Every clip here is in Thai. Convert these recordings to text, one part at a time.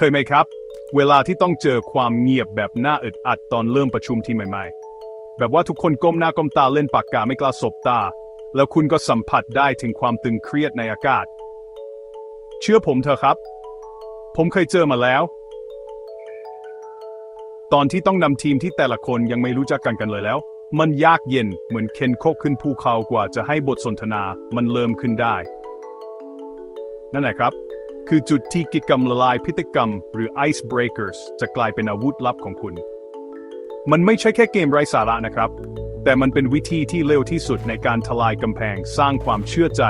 เคยไหมครับ เวลาที่ต้องเจอความเงียบแบบน่าอึดอัดตอนเริ่มประชุมทีมใหม่ ๆ แบบว่าทุกคนก้มหน้าก้มตาเล่นปากกาไม่กล้าสบตา แล้วคุณก็สัมผัสได้ถึงความตึงเครียดในอากาศ เชื่อผมเถอะครับ ผมเคยเจอมาแล้ว ตอนที่ต้องนำทีมที่แต่ละคนยังไม่รู้จักกันกันเลยแล้ว มันยากเย็นเหมือนเคนโคกขึ้นภูเขากว่าจะให้บทสนทนามันเริ่มขึ้นได้ นั่นแหละครับ คือจุดที่กิจกรรมละลายพฤติกรรม หรือ ice breakers จะกลายเป็นอาวุธลับของคุณ มันไม่ใช่แค่เกมไร้สาระนะครับ แต่มันเป็นวิธีที่เร็วที่สุดในการทลายกำแพงสร้างความเชื่อใจ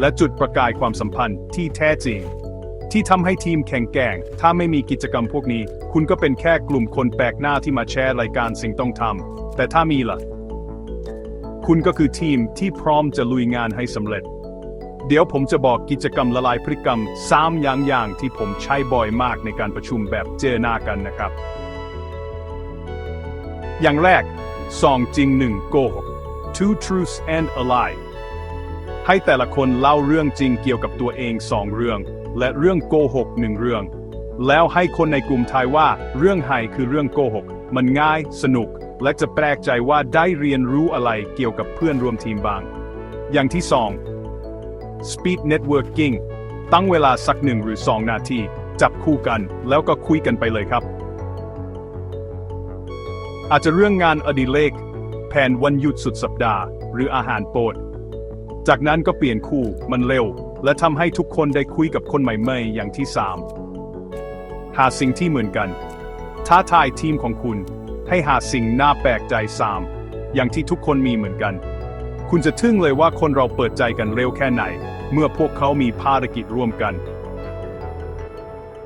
และจุดประกายความสัมพันธ์ที่แท้จริง ที่ทำให้ทีมแข่งแกร่ง ถ้าไม่มีกิจกรรมพวกนี้ คุณก็เป็นแค่กลุ่มคนแปลกหน้าที่มาแชร์รายการสิ่งต้องทำแต่ถ้ามีล่ะ คุณก็คือทีมที่พร้อมจะลุยงานให้สำเร็จ เดี๋ยวผมจะบอกกิจกรรมละลายพฤติกรรม3อย่างอย่างที่ผมใช้บ่อยมากในการประชุมแบบเจอหน้ากันนะครับ อย่างแรกสองจริงหนึ่งโกหก two truths and a lie ให้แต่ละคนเล่าเรื่องจริงเกี่ยวกับตัวเองสองเรื่อง และเรื่องโกหกหนึ่งเรื่อง แล้วให้คนในกลุ่มทายว่าเรื่องไฮคือเรื่องโกหก มันง่ายสนุก และจะแปลกใจว่าได้เรียนรู้อะไรเกี่ยวกับเพื่อนร่วมทีมบ้าง อย่างที่สอง Speed Networking ตั้งเวลาสักหนึ่งหรือสองนาที จับคู่กันแล้วก็คุยกันไปเลยครับ อาจจะเรื่องงานอดิเรกแผนวันหยุดสุดสัปดาห์ หรืออาหารโปรด จากนั้นก็เปลี่ยนคู่มันเร็ว และทำให้ทุกคนได้คุยกับคนใหม่ๆ อย่างที่ 3 หาสิ่งที่เหมือนกัน ท้าทายทีมของคุณ ให้หาสิ่งน่าแปลกใจ 3 อย่างที่ทุกคนมีเหมือนกัน คุณจะทึ่งเลยว่าคนเราเปิดใจกันเร็วแค่ไหน เมื่อพวกเขามีภารกิจร่วมกัน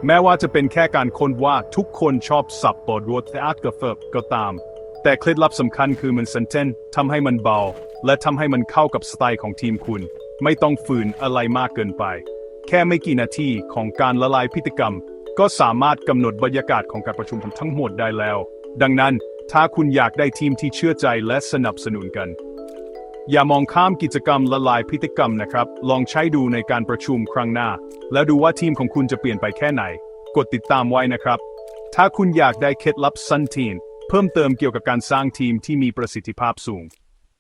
แม้ว่าจะเป็นแค่การค้นว่าทุกคนชอบสับบทรถแต่อักกาเฟก็ตาม แต่เคล็ดลับสำคัญคือมันเซนเทนทำให้มันเบา และทำให้มันเข้ากับสไตล์ของทีมคุณ ไม่ต้องฝืนอะไรมากเกินไป แค่ไม่กี่นาทีของการละลายพฤติกรรม ก็สามารถกำหนดบรรยากาศของการประชุมทั้งหมดได้แล้ว ดังนั้นถ้าคุณอยากได้ทีมที่เชื่อใจและสนับสนุนกัน อย่ามองข้ามกิจกรรมละลายพฤติกรรมนะครับ ลองใช้ดูในการประชุมครั้งหน้า แล้วดูว่าทีมของคุณจะเปลี่ยนไปแค่ไหน กดติดตามไว้นะครับ ถ้าคุณอยากได้เคล็ดลับซันทีนเพิ่มเติมเกี่ยวกับการสร้างทีมที่มีประสิทธิภาพสูง